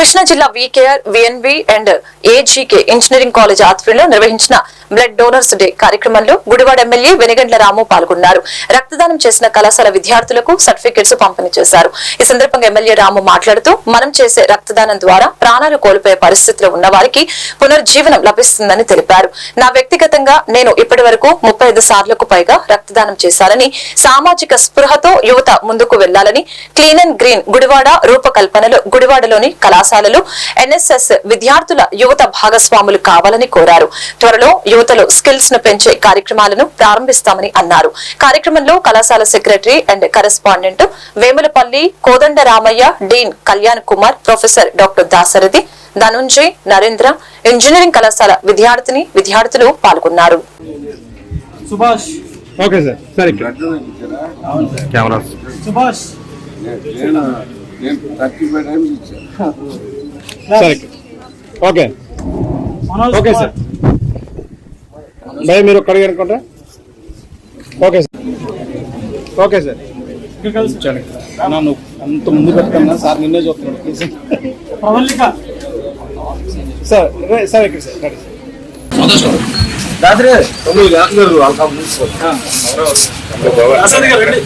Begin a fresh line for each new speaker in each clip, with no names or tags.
కృష్ణా జిల్లా VKR VNB and AGK engineering college ఆధ్వర్యంలో నిర్వహించిన బ్లడ్ డోనర్స్ డే కార్యక్రమంలో గుడివాడ ఎమ్మెల్యే వెనగండ్ల రాము పాల్గొన్నారు. రక్తదానం చేసిన కళాశాల విద్యార్థులకు సర్టిఫికెట్స్ పంపిణీ చేశారు. ఈ సందర్భంగా ఎమ్మెల్యే రాము మాట్లాడుతూ మనం చేసే రక్తదానం ద్వారా ప్రాణాలు కోల్పోయే పరిస్థితిలో ఉన్న వారికి పునర్జీవనం లభిస్తుందని తెలిపారు. నా వ్యక్తిగతంగా నేను ఇప్పటి వరకు ముప్పై ఐదు సార్లకు పైగా రక్తదానం చేశానని సామాజిక స్పృహతో యువత ముందుకు వెళ్ళాలని క్లీన్ అండ్ గ్రీన్ గుడివాడ రూపకల్పనలో గుడివాడలోని కళాశాలలు ఎన్ఎస్ఎస్ విద్యార్థుల యువత భాగస్వాములు కావాలని కోరారు. త్వరలో యువతలో స్కిల్స్ను పెంచే కార్యక్రమాలను ప్రారంభిస్తామని అన్నారు. కార్యక్రమంలో కళాశాల secretary and correspondent Vemulapalli Kodanda Ramaiah dean Kalyan Kumar professor doctor Dasarathi Dhanunjay Narendra engineering కళాశాల విద్యార్థిని విద్యార్థులు పాల్గొన్నారు.
సుభాష్.
Okay sir. సార్. ఇక్కడ కెమెరా
సుభాష్.
నేను నేను థర్టీ ఫైవ్ టైమ్స్ ఇచ్చాను.
సార్. ఇక్కడ okay.
Manoj
okay
Kumar.
Sir. భయ మీరు ఒక్కడికి అనుకుంటా? Okay sir. Okay sir.
ఇక్కడ కలిసి
నన్ను అంత ముందు పెట్టుకున్నా సార్ నిన్నే చూస్తున్నాడు. సార్ సార్ ఇక్కడ సార్ రండి.
అసలు గారు రండి.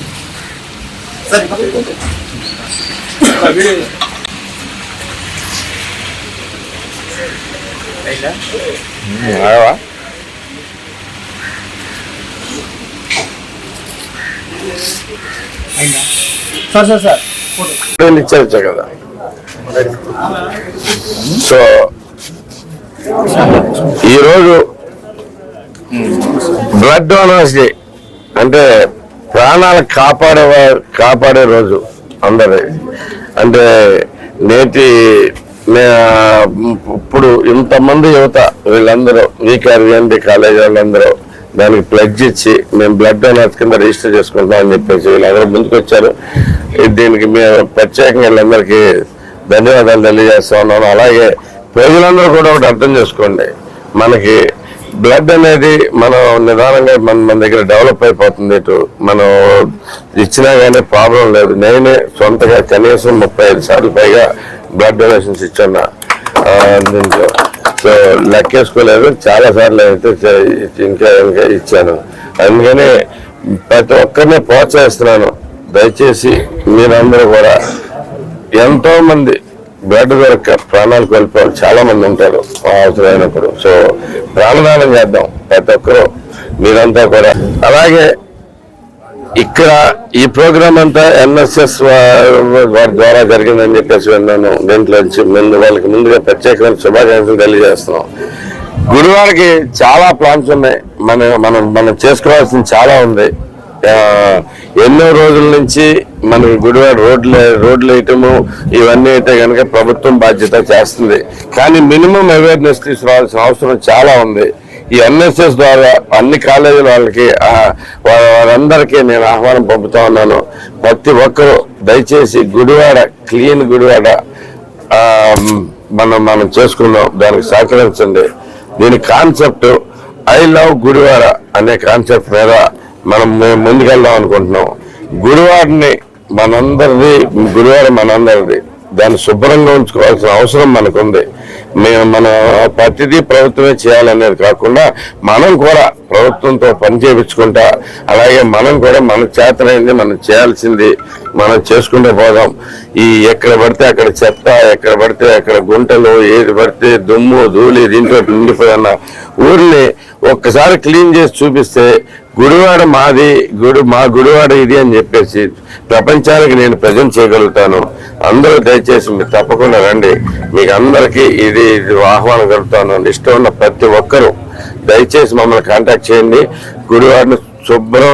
Sir sir sir.
నేను ఇచ్చేయచ్చు కదా. సో ఈరోజు బ్లడ్ డోనర్స్ డే. అంటే ప్రాణాలు కాపాడే కాపాడే రోజు అందరి అంటే నేటి ఇప్పుడు ఇంతమంది యువత వీళ్ళందరూ వీకార్ విఎన్డి కాలేజ్ వాళ్ళందరూ దానికి ప్లడ్జ్ ఇచ్చి మేము బ్లడ్ డొనర్స్ కింద రిజిస్టర్ చేసుకుంటాం అని చెప్పేసి వీళ్ళందరూ ముందుకు వచ్చారు దీనికి మేము ప్రత్యేకంగా వీళ్ళందరికీ ధన్యవాదాలు తెలియజేస్తా ఉన్నాను. అలాగే ప్రజలందరూ కూడా ఒకటి అర్థం చేసుకోండి. మనకి బ్లడ్ అనేది మనం నిదానంగా మన మన దగ్గర డెవలప్ అయిపోతుంది ఇటు. మనం ఇచ్చినా కానీ ప్రాబ్లం లేదు. నేనే సొంతగా కనీసం ముప్పై ఐదు సార్లు పైగా బ్లడ్ డొనేషన్స్ ఇచ్చాను దీంట్లో. సో లెక్కేసుకోలేదు చాలా సార్లు అయితే ఇంకా ఇంకా ఇచ్చాను. అందుకని ప్రతి ఒక్కరిని ప్రోత్సహిస్తున్నాను. దయచేసి మీరందరూ కూడా ఎంతో మంది బ్లడ్ దొరక్క ప్రాణాలు కోల్పోవాలి. చాలా మంది ఉంటారు అవసరమైనప్పుడు. సో ప్రాణదానం చేద్దాం ప్రతి ఒక్కరూ. మీరంతా కూడా. అలాగే ఇక్కడ ఈ ప్రోగ్రామ్ అంతా ఎన్ఎస్ఎస్ వారి ద్వారా జరిగిందని చెప్పేసి విన్నాను. దీంట్లో నుంచి ముందు వాళ్ళకి ముందుగా ప్రత్యేకమైన శుభాకాంక్షలు తెలియజేస్తున్నాం. గురువారికి చాలా ప్లాన్స్ ఉన్నాయి. మన మనం మనం చేసుకోవాల్సింది చాలా ఉంది. ఎన్నో రోజుల నుంచి మనకి గుడివాడ రోడ్లు రోడ్లు వేయటము ఇవన్నీ అయితే కనుక ప్రభుత్వం బాధ్యత చేస్తుంది. కానీ మినిమం అవేర్నెస్ తీసుకురావాల్సిన అవసరం చాలా ఉంది. ఈ ఎన్ఎస్ఎస్ ద్వారా అన్ని కాలేజీల వాళ్ళకి వాళ్ళందరికీ వారందరికీ నేను ఆహ్వానం పంపుతా ఉన్నాను. ప్రతి ఒక్కరూ దయచేసి గుడివాడ క్లీన్ గుడివాడ మనం మనం చేసుకున్నాం. దానికి సహకరించండి. దీని కాన్సెప్ట్ ఐ లవ్ గుడివాడ అనే కాన్సెప్ట్ మీద మనం మేము ముందుకెళ్దాం అనుకుంటున్నాం. గుడివాడిని మనందరిది గుడివాడ మనందరిది. దాన్ని శుభ్రంగా ఉంచుకోవాల్సిన అవసరం మనకుంది. మేము మన ప్రతిదీ ప్రభుత్వమే చేయాలనేది కాకుండా మనం కూడా ప్రభుత్వంతో పని చేయించుకుంటా అలాగే మనం కూడా మన చేతనైంది మనం చేయాల్సింది మనం చేసుకుంటూ పోదాం. ఈ ఎక్కడ పడితే అక్కడ చెత్త ఎక్కడ పడితే అక్కడ గుంటలు ఏది పడితే దుమ్ము ధూళి దీంట్లో నిండిపోయిన ఊరిని ఒక్కసారి క్లీన్ చేసి చూపిస్తే గుడివాడ మాది గుడి మా గుడివాడ ఇది అని చెప్పేసి ప్రపంచానికి నేను ప్రజెంట్ చేయగలుగుతాను. అందరూ దయచేసి మీరు తప్పకుండా రండి. మీకు అందరికీ ఇది ఇది ఆహ్వానం కలుగుతాను ఇష్టం ఉన్న ప్రతి ఒక్కరూ దయచేసి మమ్మల్ని కాంటాక్ట్ చేయండి. గుడివాడని శుభ్రం